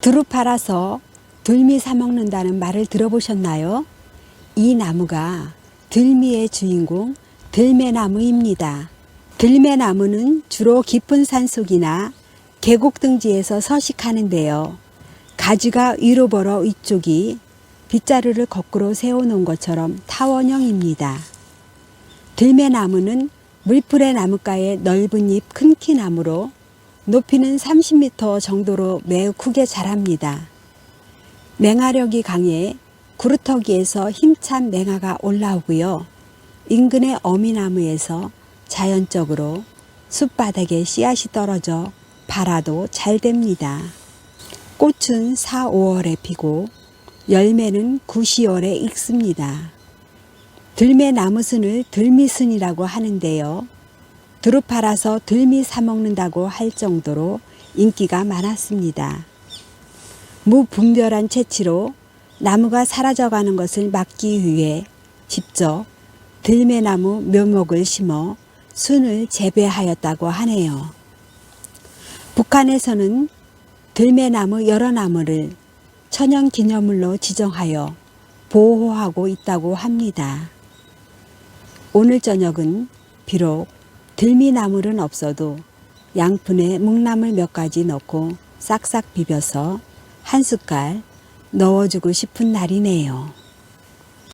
두릅 팔아서 들미 사 먹는다는 말을 들어보셨나요? 이 나무가 들미의 주인공 들매나무입니다. 들매나무는 주로 깊은 산속이나 계곡 등지에서 서식하는데요. 가지가 위로 벌어 위쪽이 빗자루를 거꾸로 세워놓은 것처럼 타원형입니다. 들매나무는 물풀의 나무가의 넓은 잎 큰 키 나무로 높이는 30m 정도로 매우 크게 자랍니다. 맹하력이 강해 구루터기에서 힘찬 맹하가 올라오고요. 인근의 어미나무에서 자연적으로 숲바닥에 씨앗이 떨어져 발아도 잘 됩니다. 꽃은 4, 5월에 피고 열매는 9, 10월에 익습니다. 들매 나무순을 들미순이라고 하는데요. 두릅 팔아서 들미 사 먹는다고 할 정도로 인기가 많았습니다. 무분별한 채취로 나무가 사라져가는 것을 막기 위해 직접 들매나무 묘목을 심어 순을 재배하였다고 하네요. 북한에서는 들매나무 여러 나무를 천연 기념물로 지정하여 보호하고 있다고 합니다. 오늘 저녁은 비록 들미나물은 없어도 양푼에 묵나물 몇 가지 넣고 싹싹 비벼서 한 숟갈 넣어주고 싶은 날이네요.